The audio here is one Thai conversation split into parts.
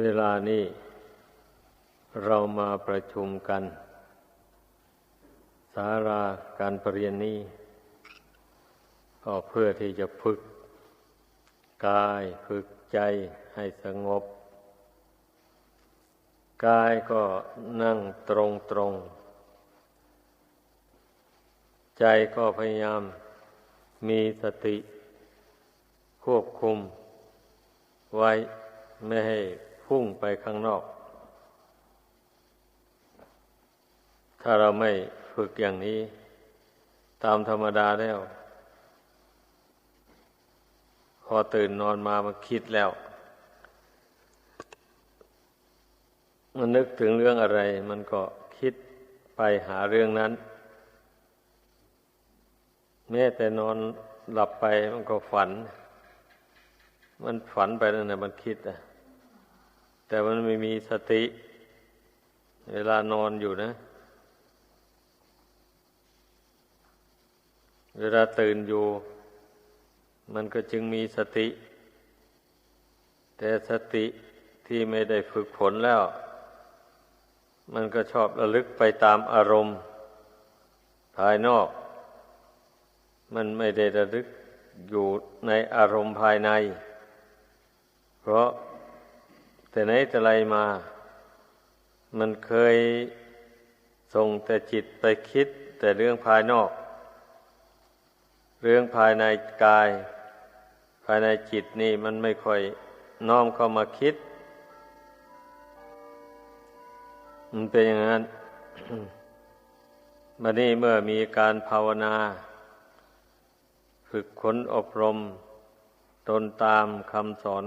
เวลานี้เรามาประชุมกัน สาราการประเรียนนี้ก็เพื่อที่จะฝึก กายฝึกใจให้สงบ กายก็นั่งตรงตรง ใจก็พยายามมีสติ ควบคุมไว้ไม่ให้ พุ่งไปข้างนอก ถ้าเราไม่ฝึกอย่างนี้ ตามธรรมดาแล้ว พอตื่นนอนมามันคิดแล้ว มันนึกถึงเรื่องอะไร มันก็คิดไปหาเรื่องนั้น แม้แต่นอนหลับไปมันก็ฝัน มันฝันไปนั่นแหละมันคิดอะ แต่มันไม่มีสติ เวลานอนอยู่นะ เวลาตื่นอยู่ มันก็จึงมีสติ แต่สติที่ไม่ได้ฝึกฝนแล้ว มันก็ชอบระลึกไปตามอารมณ์ ภายนอก มันไม่ได้ระลึกอยู่ในอารมณ์ภายใน เพราะ แต่ไหนแต่ไรมา มันเคยส่งแต่จิตไปคิดแต่เรื่องภายนอก เรื่องภายในกาย ภายในจิตนี่มันไม่ค่อยน้อมเข้ามาคิด มันเป็นอย่างนั้นมานี่เมื่อมีการภาวนา ฝึกขนอบรม ตนตามคำสอน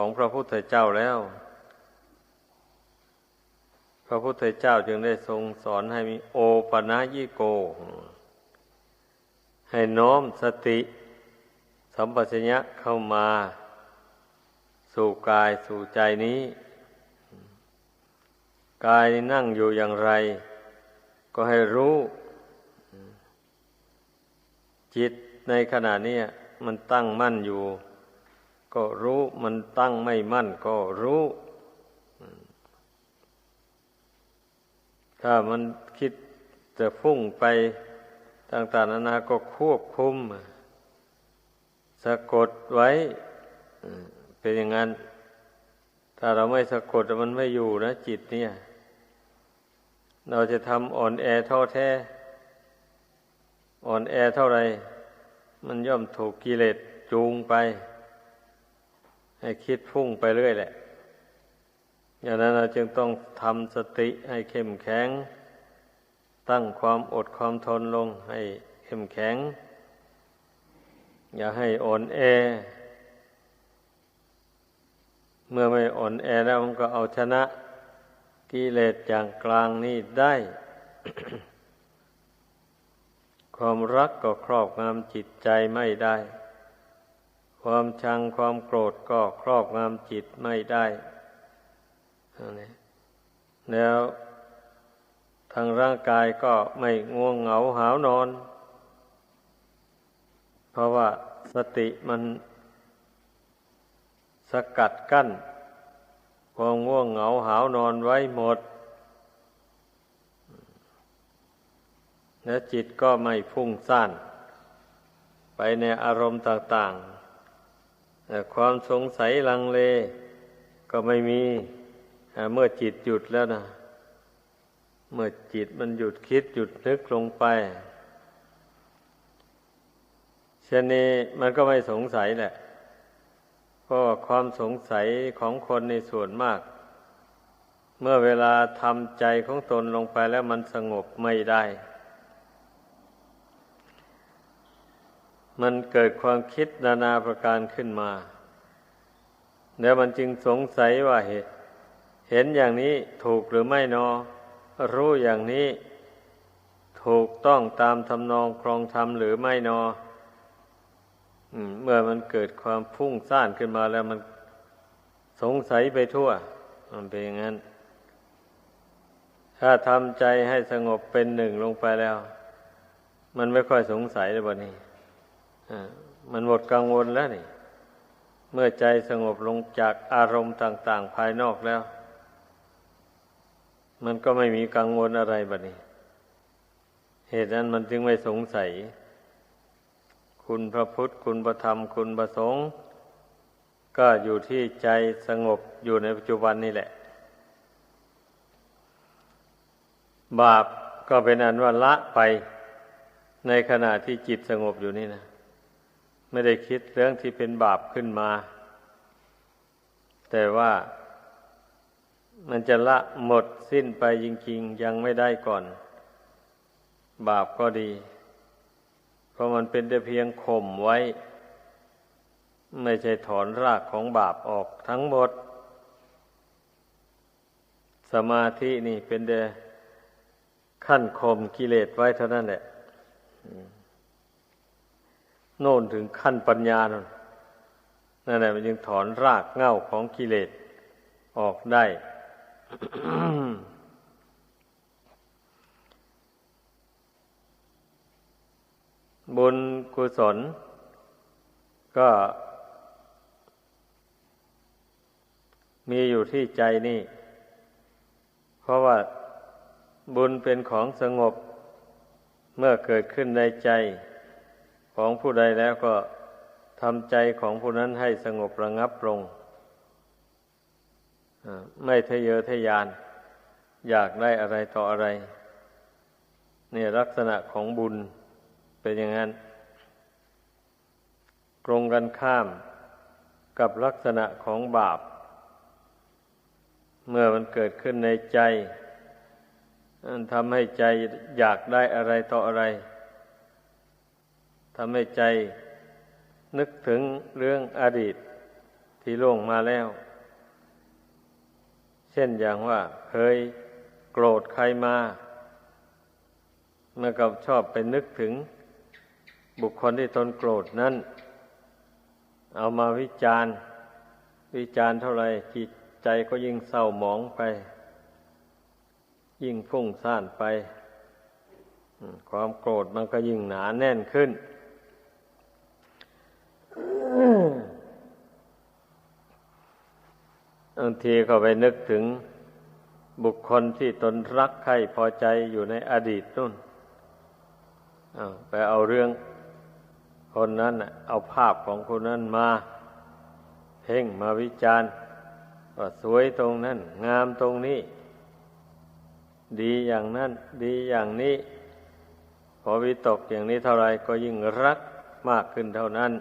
ของพระพุทธเจ้าแล้ว พระพุทธเจ้าจึงได้ทรงสอนให้มีโอปนายิโก ให้น้อมสติสัมปชัญญะเข้ามา สู่กายสู่ใจนี้ กายนั่งอยู่อย่างไร ก็ให้รู้ จิตในขณะนี้มันตั้งมั่นอยู่ ก็รู้ มันตั้งไม่มั่นก็รู้ ถ้ามันคิดจะฟุ้งไปต่างๆนานาก็ควบคุม สะกดไว้ เป็นอย่างนั้น ถ้าเราไม่สะกดมันไม่อยู่นะ จิตเนี่ย เราจะทำอ่อนแอท้อแท้ อ่อนแอเท่าไร มันย่อมถูกกิเลสจูงไป ให้คิดพุ่งไปเรื่อยแหละ อย่างนั้นเราจึงต้องทำสติให้เข้มแข็ง ตั้งความอดความทนลงให้เข้มแข็ง อย่าให้อ่อนแอ เมื่อไม่อ่อนแอแล้วมันก็เอาชนะกิเลสอย่างกลางนี่ได้ ความรักก็ครอบงำจิตใจไม่ได้ ความชังความโกรธก็ครอบงำจิตไม่ได้แล้วทางร่างกายก็ไม่ง่วงเหงาหาวนอน เพราะว่าสติมันสกัดกั้น ความง่วงเหงาหาวนอนไว้หมด และจิตก็ไม่ฟุ้งซ่าน ไปในอารมณ์ต่าง ๆ ความสงสัยลังเล ก็ไม่มีเมื่อจิตหยุดแล้วนะเมื่อจิตมันหยุดคิดหยุดนึกลงไปเช่นนี้มันก็ไม่สงสัยแหละ เพราะความสงสัยของคนในส่วนมาก เมื่อเวลาทำใจของตนลงไปแล้วมันสงบไม่ได้ มันเกิดความคิดนานาประการขึ้นมา แล้วมันจึงสงสัยว่าเหตุเห็นอย่างนี้ถูกหรือไม่นอ รู้อย่างนี้ถูกต้องตามทำนองครองธรรมหรือไม่นอเมื่อมันเกิดความพุ่งซ่านขึ้นมาแล้วมันสงสัยไปทั่ว มันเป็นอย่างนั้น ถ้าทำใจให้สงบเป็นหนึ่งลงไปแล้ว มันไม่ค่อยสงสัยเลยบนี้ มันหมดกังวลแล้วนี่ เมื่อใจสงบลงจากอารมณ์ต่าง ๆ ภายนอกแล้ว มันก็ไม่มีกังวลอะไรบัดนี้ เหตุนั้นมันจึงไม่สงสัย คุณพระพุทธ คุณพระธรรม คุณพระสงฆ์ก็อยู่ที่ใจสงบอยู่ในปัจจุบันนี่แหละ บาปก็เป็นอันว่าละไปในขณะที่จิตสงบอยู่นี่นะ ไม่ได้คิดเรื่องที่เป็นบาปขึ้นมา แต่ว่ามันจะละหมดสิ้นไปจริง ๆ ยังไม่ได้ก่อน บาปก็ดี เพราะมันเป็นแต่เพียงข่มไว้ ไม่ใช่ถอนรากของบาปออกทั้งหมด สมาธินี่เป็นแต่ขั้นข่มกิเลสไว้เท่านั้นแหละ โน่นถึงขั้นปัญญานั่นนั่นแหละมันจึงถอนรากเง่าของกิเลสออกได้ บุญกุศล ก็มีอยู่ที่ใจนี่ เพราะว่าบุญเป็นของสงบเมื่อเกิดขึ้นในใจ ของผู้ใดแล้วก็ทำใจของผู้นั้นให้สงบระงับลง ไม่ทะเยอทะยาน อยากได้อะไรต่ออะไรเนี่ยลักษณะของบุญเป็นอย่างนั้นตรงกันข้ามกับลักษณะของบาป เมื่อมันเกิดขึ้นในใจทำให้ใจอยากได้อะไรต่ออะไร ทำให้ใจนึกถึงเรื่องอดีตที่ล่วงมาแล้ว เช่นอย่างว่าเคยโกรธใครมาเมื่อกับชอบไปนึกถึง บุคคลที่ทนโกรธนั้น เอามาวิจารณ์ วิจารณ์เท่าไรจิตใจก็ยิ่งเศร้าหมองไป ยิ่งฟุ้งซ่านไป ความโกรธมันก็ยิ่งหนาแน่นขึ้น บางทีก็ไปนึกถึงบุคคลที่ตนรักใครพอใจอยู่ในอดีตนู่นไปเอาเรื่องคนนั้นเอาภาพของคนนั้นมา เพ่งมาวิจารณ์ว่าสวยตรงนั้น งามตรงนี้ ดีอย่างนั้น ดีอย่างนี้ พอวิตกอย่างนี้เท่าไรก็ยิ่งรักมากขึ้นเท่านั้น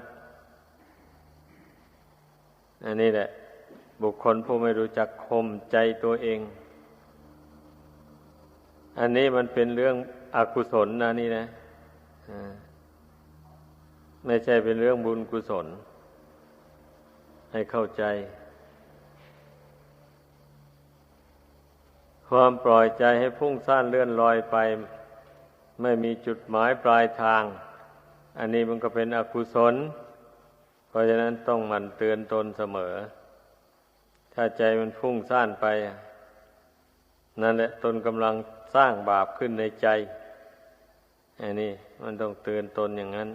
อันนี้แหละ บุคคลผู้ไม่รู้จักคมใจตัวเอง อันนี้มันเป็นเรื่องอกุศลนะนี่นะไม่ใช่เป็นเรื่องบุญกุศล ให้เข้าใจ ความปล่อยใจให้พุ่งซ่านเลื่อนลอยไป ไม่มีจุดหมายปลายทาง อันนี้มันก็เป็นอกุศล เพราะฉะนั้นต้องมันเตือนตนเสมอ ถ้าใจมันพุ่งซ่านไป นั่นแหละตนกำลังสร้างบาปขึ้นในใจอันนี้มันต้องเตือนตนอย่างนั้น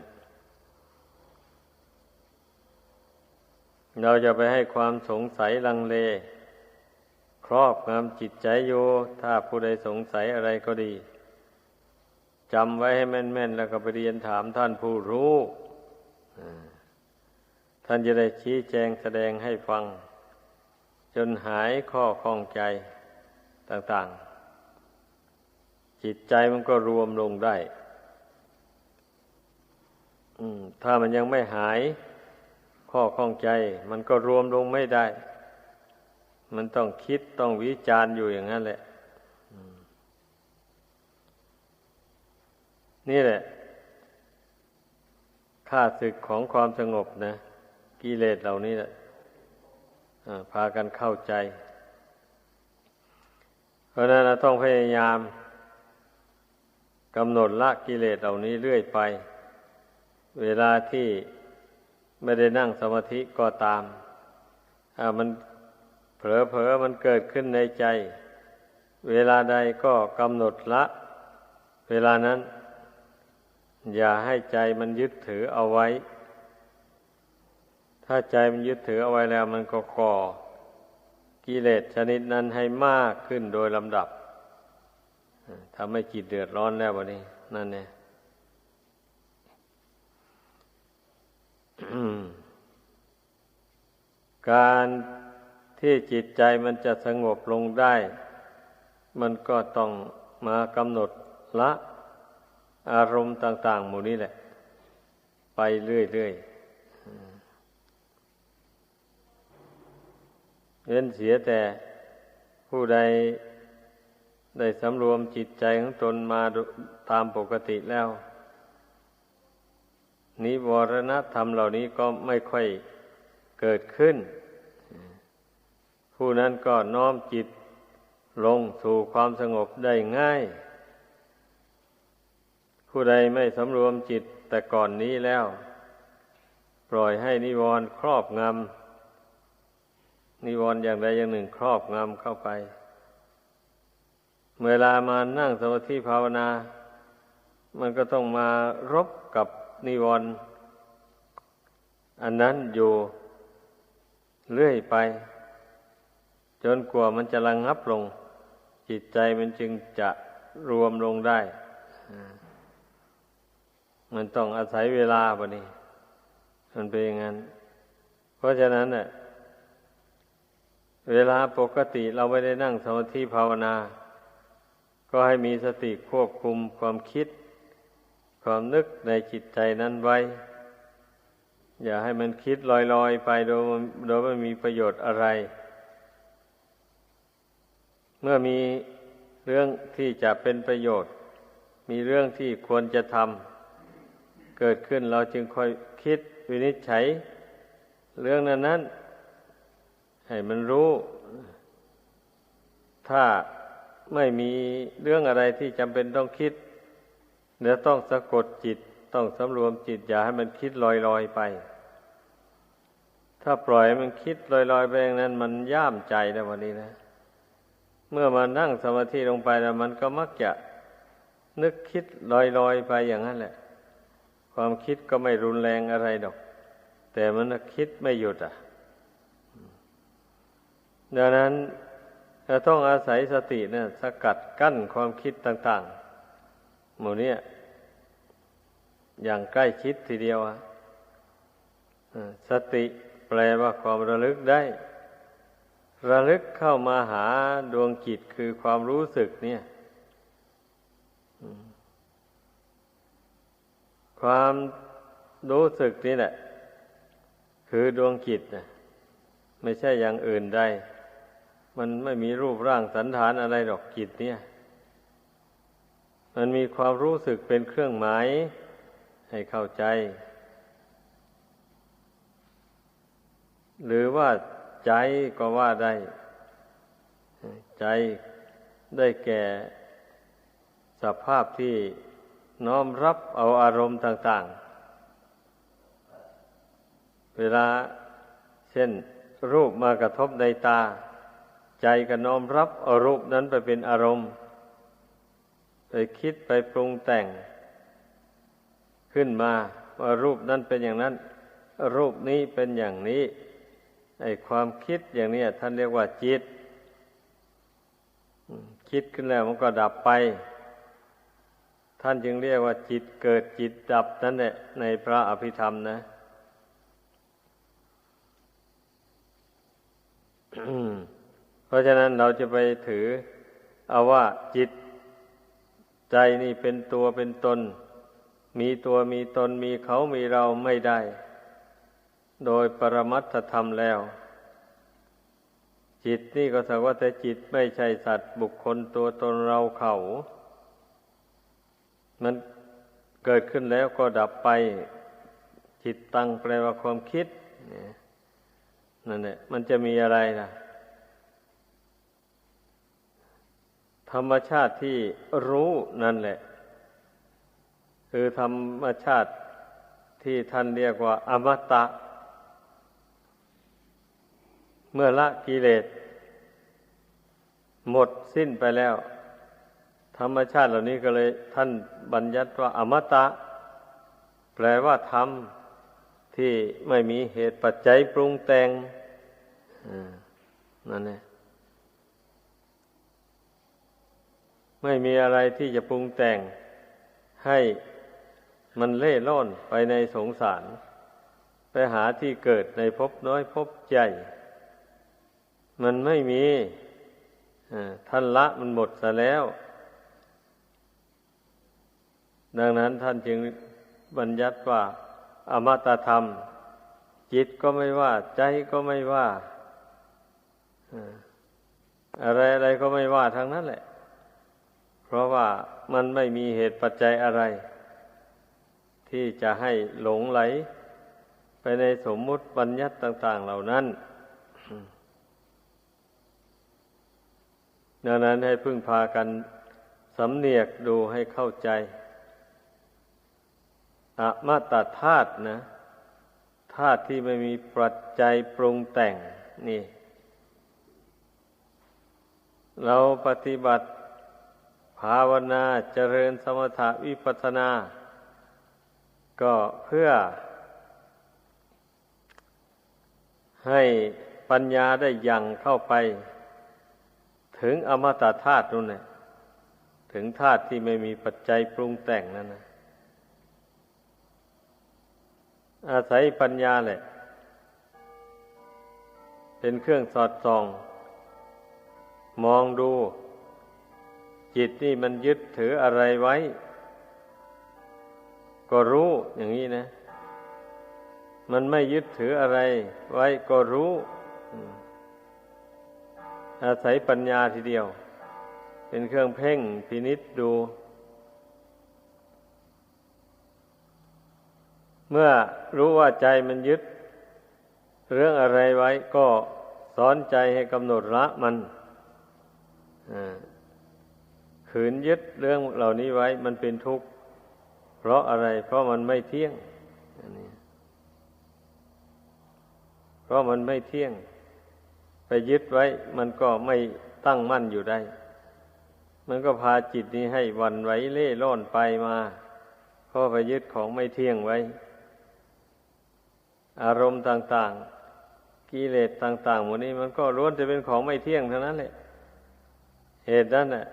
เราจะไปให้ความสงสัยลังเล ครอบงำจิตใจอยู่ถ้าผู้ใดสงสัยอะไรก็ดีจำไว้ให้แม่นๆ แล้วก็ไปเรียนถามท่านผู้รู้ ท่านจะได้ชี้แจงแสดงให้ฟัง จนหายข้อข้องใจต่างๆ จิตใจมันก็รวมลงได้ถ้ามันยังไม่หายข้อข้องใจ มันก็รวมลงไม่ได้ มันต้องคิดต้องวิจารณ์อยู่อย่างนั้นแหละนี่แหละค่าศึกของความสงบนะ กิเลสเหล่านี้แหละ พากันเข้าใจ เพราะนั้นเราต้องพยายามกำหนดละกิเลสเหล่านี้เรื่อยไป เวลาที่ไม่ได้นั่งสมาธิก็ตามมันเผลอๆมันเกิดขึ้นในใจ เวลาใดก็กำหนดละ เวลานั้น อย่าให้ใจมันยึดถือเอาไว้ ถ้าใจมันยึดถือเอาไว้แล้วมันก็ก่อกิเลสชนิดนั้นให้มากขึ้นโดยลำดับทำให้จิตเดือดร้อนแล้ววันนี้ นั่นเนี่ยการที่จิตใจมันจะสงบลงได้ มันก็ต้องมากำหนดละ อารมณ์ต่าง ๆ หมู่นี้แหละ ไปเรื่อย ๆ เว้นเสียแต่ผู้ใดได้สำรวมจิตใจของตนมาตามปกติแล้ว นิวรณธรรมเหล่านี้ก็ไม่ค่อยเกิดขึ้น ผู้นั้นก็น้อมจิตลงสู่ความสงบได้ง่าย ผู้ใดไม่สำรวมจิตแต่ก่อนนี้แล้ว ปล่อยให้นิวรณ์ครอบงำ นิวรณ์อย่างใดอย่างหนึ่งครอบงำเข้าไป เวลามานั่งสมาธิภาวนา มันก็ต้องมารบกับนิวรณ์อันนั้นอยู่เรื่อยไป จนกว่ามันจะระงงับลง จิตใจมันจึงจะรวมลงได้ มันต้องอาศัยเวลาบะนี้ มันเป็นอย่างนั้น เพราะฉะนั้นเนี่ย เวลาปกติเราไม่ได้นั่งสมาธิภาวนา ก็ให้มีสติควบคุมความคิด ความนึกในจิตใจนั้นไว้ อย่าให้มันคิดลอยๆไปโดยโดยไม่มีประโยชน์อะไร เมื่อมีเรื่องที่จะเป็นประโยชน์ มีเรื่องที่ควรจะทำเกิดขึ้นเราจึงค่อยคิดวินิจฉัย เรื่องนั้นนั้น ให้มันรู้ ถ้าไม่มีเรื่องอะไรที่จำเป็นต้องคิดเดี๋ยวต้องสะกดจิตต้องสำรวมจิต อย่าให้มันคิดลอยๆไป ถ้าปล่อยมันคิดลอยๆไปอย่างนั้น มันย่ามใจนะวันนี้นะ เมื่อมานั่งสมาธิลงไปแล้วมันก็มักจะนึกคิดลอยๆไปอย่างนั้นแหละ ความคิดก็ไม่รุนแรงอะไรดอก แต่มันคิดไม่หยุดอะ ดังนั้นจะต้องอาศัยสติเนี่ยสกัดกั้นความคิดต่างๆ หมู่นี้อย่างใกล้ชิดทีเดียวสติแปลว่าความระลึกได้ ระลึกเข้ามาหาดวงจิตคือความรู้สึกเนี่ยความรู้สึกนี่แหละ คือดวงจิตนะไม่ใช่อย่างอื่นได้ มันไม่มีรูปร่างสันฐานอะไรหรอกจิตเนี่ย มันมีความรู้สึกเป็นเครื่องหมายให้เข้าใจ หรือว่าใจก็ว่าได้ ใจได้แก่สภาพที่น้อมรับเอาอารมณ์ต่าง ๆ เวลาเช่นรูปมากระทบในตา ใจก็น้อมรับอรูปนั้นไปเป็นอารมณ์ ไปคิดไปปรุงแต่ง ขึ้นมาว่ารูปนั้นเป็นอย่างนั้น รูปนี้เป็นอย่างนี้ไอความคิดอย่างนี้ท่านเรียกว่าจิต คิดขึ้นแล้วมันก็ดับไป ท่านจึงเรียกว่าจิตเกิดจิตดับนั่นแหละในพระอภิธรรมนะ ราะฉะนั้นเราจะไปถือเอาว่าจิตใจนี่เป็นตัวเป็นตน มีตัวมีตนมีเขามีเราไม่ได้ โดยปรมัตถธรรมแล้ว จิตนี่ก็สักว่าแต่จิตไม่ใช่สัตว์บุคคลตัวตนเราเขา มันเกิดขึ้นแล้วก็ดับไป จิตตั้งแปลว่าความคิดนั่นแหละมันจะมีอะไรล่ะ ธรรมชาติที่รู้นั่นแหละ คือธรรมชาติที่ท่านเรียกว่า อมตะ เมื่อละกิเลส หมดสิ้นไปแล้ว ธรรมชาติเหล่านี้ก็เลยท่านบัญญัติว่า อมตะ แปลว่าธรรมที่ไม่มีเหตุปัจจัยปรุงแต่งนั่นแหละ ไม่มีอะไรที่จะปรุงแต่งให้มันเล่ร่อนไปในสงสาร ไปหาที่เกิดในภพน้อยภพใหญ่มันไม่มีท่านละมันหมดซะแล้ว ดังนั้นท่านจึงบัญญัติว่า อมตะธรรม จิตก็ไม่ว่า ใจก็ไม่ว่า อะไรอะไรก็ไม่ว่าทั้งนั้นแหละ เพราะว่ามันไม่มีเหตุปัจจัยอะไร ที่จะให้หลงไหล ไปในสมมุติบัญญัติต่าง ๆ เหล่านั้น ดังนั้นให้พึ่งพากันสำเนียกดูให้เข้าใจอมาตธาตุนะธาตุที่ไม่มีปัจจัยปรุงแต่งนี่ เราปฏิบัติ ภาวนาเจริญสมถะวิปัสนา ก็เพื่อ ให้ปัญญาได้ยังเข้าไป ถึงอมตะธาตุนู่นน่ะถึงธาตุที่ไม่มีปัจจัยปรุงแต่งนั่นนะอาศัยปัญญาแหละ เป็นเครื่องสอดส่อง มองดู จิตนี่มันยึดถืออะไรไว้ ก็รู้อย่างนี้นะ มันไม่ยึดถืออะไร ไว้ก็รู้ อาศัยปัญญาทีเดียว เป็นเครื่องเพ่งพินิษดู เมื่อรู้ว่าใจมันยึด เรื่องอะไรไว้ก็สอนใจให้กำหนดละมัน ขืนยึดเรื่องเหล่านี้ไว้มันเป็นทุกข์ เพราะอะไร เพราะมันไม่เที่ยงเพราะมันไม่เที่ยง ไปยึดไว้ มันก็ไม่ตั้งมั่นอยู่ได้ มันก็พาจิตนี้ให้วันไหวเล่ร่อนไปมาเพราะไปยึดของไม่เที่ยงไว้ อารมณ์ต่าง ๆ กิเลสต่างๆหมดนี้มันก็ล้วนจะเป็นของไม่เที่ยงเท่านั้นแหละเหตุนั้นน่ะ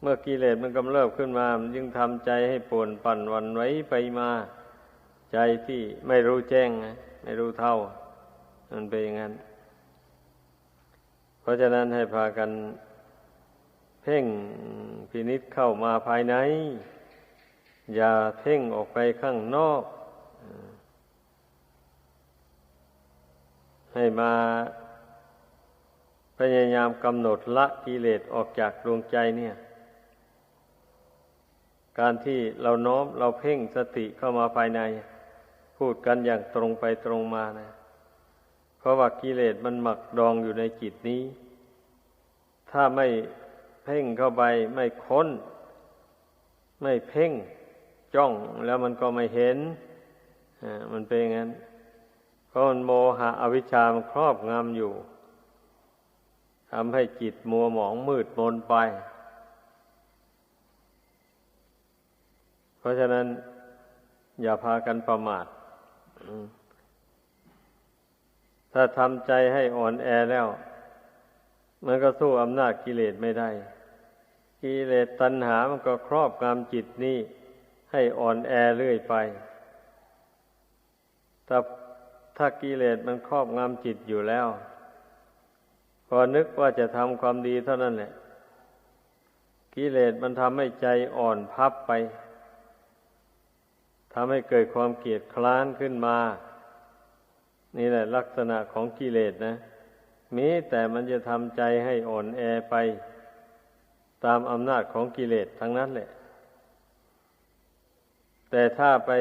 เมื่อกิเลสมันกำเริบขึ้นมา มันจึงทำใจให้ปวนปั่นวันไว้ไปมา ใจที่ไม่รู้แจ้งไม่รู้เท่า มันเป็นอย่างนั้น เพราะฉะนั้นให้พากันเพ่งพินิษเข้ามาภายใน อย่าเพ่งออกไปข้างนอก ให้มาพยายามกำหนดละกิเลสออกจากดวงใจเนี่ย การที่เราน้อมเราเพ่งสติเข้ามาภายใน พูดกันอย่างตรงไปตรงมานะ เพราะว่ากิเลสมันหมักดองอยู่ในจิตนี้ ถ้าไม่เพ่งเข้าไปไม่ค้น ไม่เพ่งจ้องแล้วมันก็ไม่เห็นมันเป็นอย่างนั้นเพราะมันโมหะอวิชชามันครอบงำอยู่ทำให้จิตมัวหมองมืดมนไป เพราะฉะนั้น อย่าพากันประมาทถ้าทำใจให้อ่อนแอแล้ว มันก็สู้อำนาจกิเลสไม่ได้ กิเลสตัณหามันก็ครอบงำจิตนี้ให้อ่อนแอเรื่อยไป ถ้าถ้ากิเลสมันครอบงำจิตอยู่แล้ว พอนึกว่าจะทำความดีเท่านั้นแหละ กิเลสมันทำให้ใจอ่อนพับไป ทำให้เกิดความเกลียดคล้านขึ้นมา นี่แหละลักษณะของกิเลสนะมีแต่มันจะทำใจให้อ่อนแอไป ตามอำนาจของกิเลสทั้งนั้นแหละ แต่ถ้าไป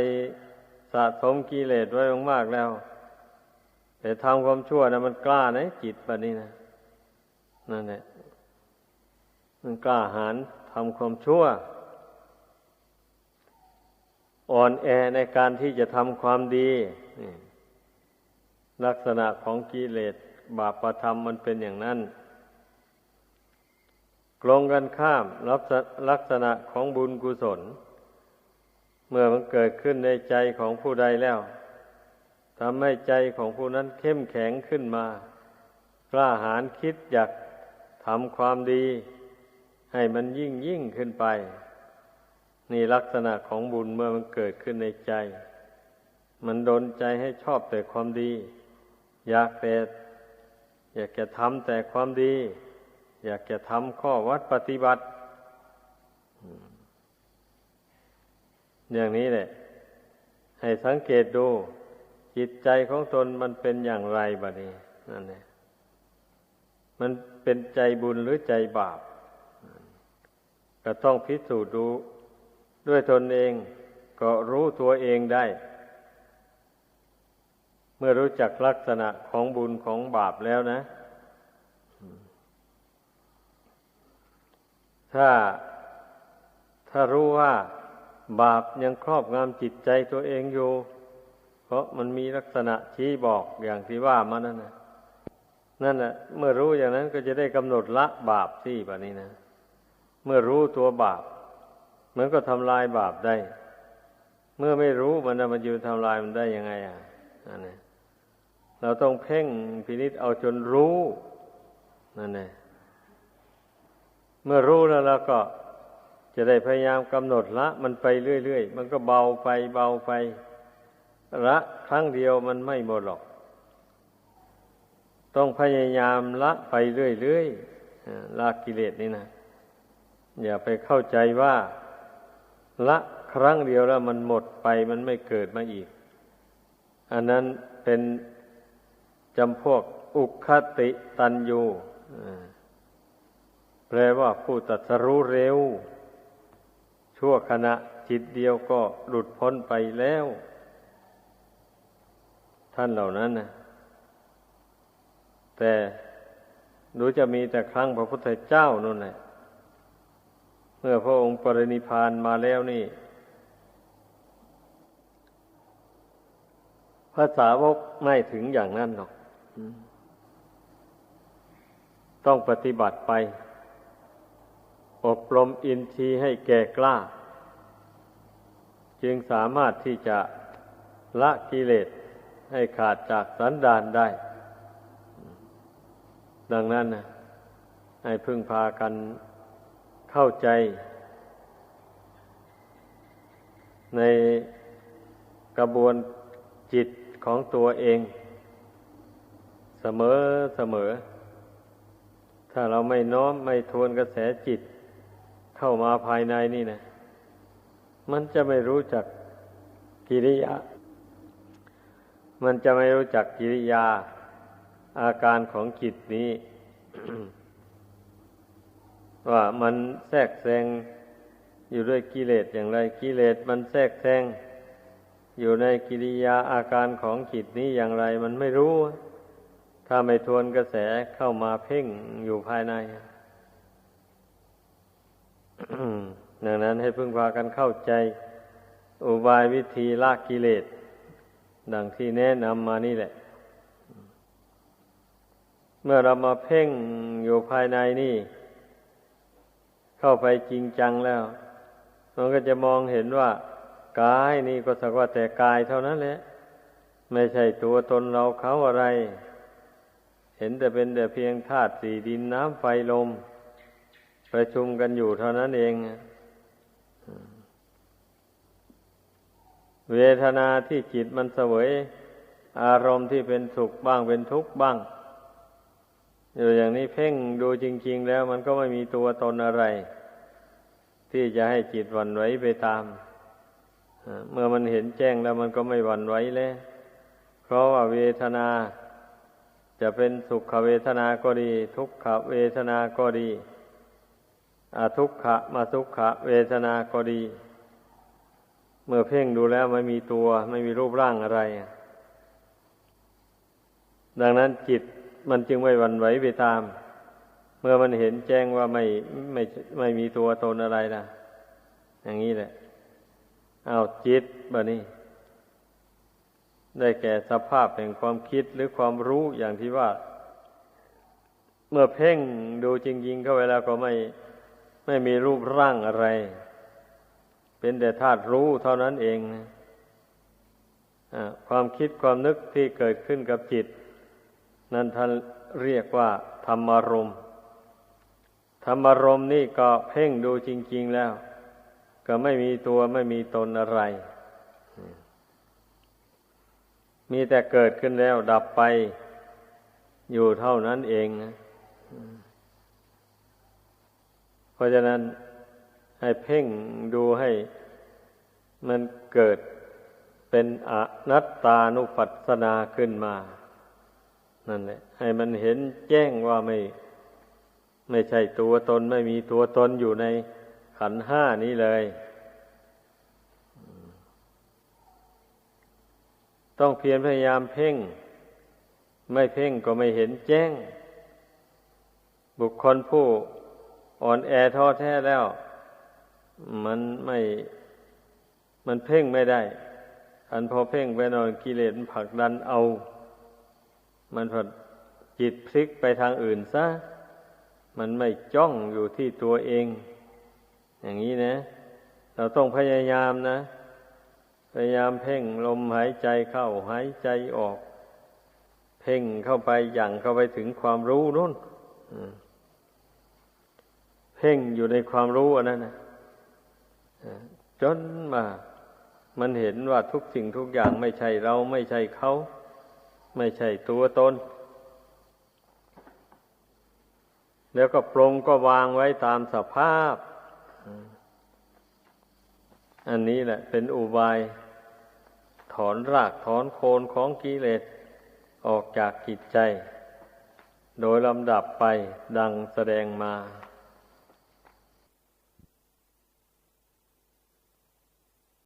สะสมกิเลสไว้มากๆแล้ว แต่ทำความชั่วนะมันกล้านะจิตแบบนี้นะนั่นแหละมันกล้าหาญทำความชั่ว อ่อนแอในการที่จะทำความดีลักษณะของกิเลสบาปประธรรมมันเป็นอย่างนั้นกลงกันข้ามลักษณะของบุญกุศล เมื่อมันเกิดขึ้นในใจของผู้ใดแล้วทำให้ใจของผู้นั้นเข้มแข็งขึ้นมากล้าหาญคิดอยากทำความดี ให้มันยิ่งยิ่งขึ้นไป นี่ลักษณะของบุญเมื่อมันเกิดขึ้นในใจ มันดนใจให้ชอบแต่ความดี อยากแต่อยากจะทำแต่ความดี อยากจะทำข้อวัดปฏิบัติ อย่างนี้แหละ ให้สังเกตดู จิตใจของตนมันเป็นอย่างไรบะนี้นั่นแหละมันเป็นใจบุญหรือใจบาป ก็ต้องพิสูจน์ดู ด้วยตนเองก็รู้ตัวเองได้ เมื่อรู้จักลักษณะของบุญของบาปแล้วนะ ถ้าถ้ารู้ว่าบาปยังครอบงำจิตใจตัวเองอยู่ เพราะมันมีลักษณะชี้บอกอย่างที่ว่ามานั่นนะนั่นแหละเมื่อรู้อย่างนั้นก็จะได้กำหนดละบาปที่แบบนี้นะ เมื่อรู้ตัวบาป มันก็ทำลายบาปได้ เมื่อไม่รู้มันจะมาอยู่ทำลายมันได้ยังไง อะนั่นแหละเราต้องเพ่งพินิษเอาจนรู้นั่นแหละเมื่อรู้แล้วเราก็จะได้พยายามกำหนดละ มันไปเรื่อยๆ มันก็เบาไปเบาไป ละครั้งเดียวมันไม่หมดหรอก ต้องพยายามละไปเรื่อยๆละกิเลสนี่นะอย่าไปเข้าใจว่า ละครั้งเดียวแล้วมันหมดไปมันไม่เกิดมาอีก อันนั้นเป็นจำพวกอุคติตันยูแปลว่าผู้ตัดสรู้เร็ว ชั่วขณะจิตเดียวก็หลุดพ้นไปแล้ว ท่านเหล่านั้นนะแต่ดูจะมีแต่ครั้งพระพุทธเจ้านั่นแหละ เมื่อพระองค์ปรินิพานมาแล้วนี่ ภาษาวกไม่ถึงอย่างนั้นหรอก ต้องปฏิบัติไป อบรมอินทรีย์ให้แก่กล้า จึงสามารถที่จะละกิเลสให้ขาดจากสันดานได้ ดังนั้นนะให้พึ่งพากัน เข้าใจ ในกระบวนจิตของตัวเอง เสมอเสมอ ถ้าเราไม่น้อมไม่ทวนกระแสจิต เข้ามาภายในนี่นะ มันจะไม่รู้จักกิริยา มันจะไม่รู้จักกิริยา อาการของจิตนี้ ว่ามันแทรกแซงอยู่ด้วยกิเลสอย่างไรกิเลสมันแทรกแซงอยู่ในกิริยาอาการของจิตนี้อย่างไรมันไม่รู้ ถ้าไม่ทวนกระแสเข้ามาเพ่งอยู่ภายในดังนั้นให้พึ่งพากันเข้าใจ อุบายวิธีละกิเลส ดังที่แนะนำมานี่แหละ เมื่อเรามาเพ่งอยู่ภายในนี่ เข้าไปจริงจังแล้วมันก็จะมองเห็นว่ากายนี่ก็สักว่าแต่กายเท่านั้นแหละไม่ใช่ตัวตนเราเขาอะไร เห็นแต่เป็นแต่เพียงธาตุสี่ดินน้ำไฟลมประชุมกันอยู่เท่านั้นเอง เวทนาที่จิตมันเสวย อารมณ์ที่เป็นสุขบ้างเป็นทุกข์บ้าง อยู่อย่างนี้เพ่งดูจริง ๆ แล้วมันก็ไม่มีตัวตนอะไร ที่จะให้จิตวันไหวไปตาม เมื่อมันเห็นแจ้งแล้วมันก็ไม่วันไหวแล้วเพราะว่าเวทนา จะเป็นสุขเวทนาก็ดี ทุกขเวทนาก็ดีอทุกขะมาทุกขะเวทนาก็ดี เมื่อเพ่งดูแล้วไม่มีตัว ไม่มีรูปร่างอะไร ดังนั้นจิต มันจึงไม่หวั่นไหวไปตาม เมื่อมันเห็นแจ้งว่าไม่ไม่ไม่มีตัวตนอะไรนะอย่างนี้แหละเอาจิตบะนี้ ได้แก่สภาพแห่งความคิดหรือความรู้อย่างที่ว่า เมื่อเพ่งดูจริงๆเข้าไปแล้วก็ไม่ไม่มีรูปร่างอะไร เป็นแต่ธาตุรู้เท่านั้นเองอ่าความคิดความนึกที่เกิดขึ้นกับจิต นั่นท่านเรียกว่าธรรมารมณ์ธรรมารมณ์นี่ก็เพ่งดูจริง ๆแล้ว ก็ไม่มีตัวไม่มีตนอะไร มีแต่เกิดขึ้นแล้วดับไปอยู่เท่านั้นเองนะเพราะฉะนั้นให้เพ่งดูให้มันเกิดเป็นอนัตตานุปัสสนาขึ้นมา นั่นแหละ ให้มันเห็นแจ้งว่าไม่ ไม่ใช่ตัวตนไม่มีตัวตนอยู่ในขันห้านี้เลย ต้องเพียรพยายามเพ่ง ไม่เพ่งก็ไม่เห็นแจ้ง บุคคลผู้อ่อนแอท้อแท้แล้ว มันไม่ มันเพ่งไม่ได้อันพอเพ่งไปนอนกิเลสผลักดันเอา มันพอจิตพลิกไปทางอื่นซะ มันไม่จ้องอยู่ที่ตัวเอง อย่างนี้นะ เราต้องพยายามนะ พยายามเพ่งลมหายใจเข้าหายใจออก เพ่งเข้าไปอย่างเข้าไปถึงความรู้นู่นเพ่งอยู่ในความรู้อันนั้นนะจนมา มันเห็นว่าทุกสิ่งทุกอย่างไม่ใช่เราไม่ใช่เขา ไม่ใช่ตัวตน แล้วก็ปรงก็วางไว้ตามสภาพ อันนี้แหละเป็นอุบาย ถอนรากถอนโคนของกิเลสออกจากกิจใจ โดยลำดับไปดังแสดงมา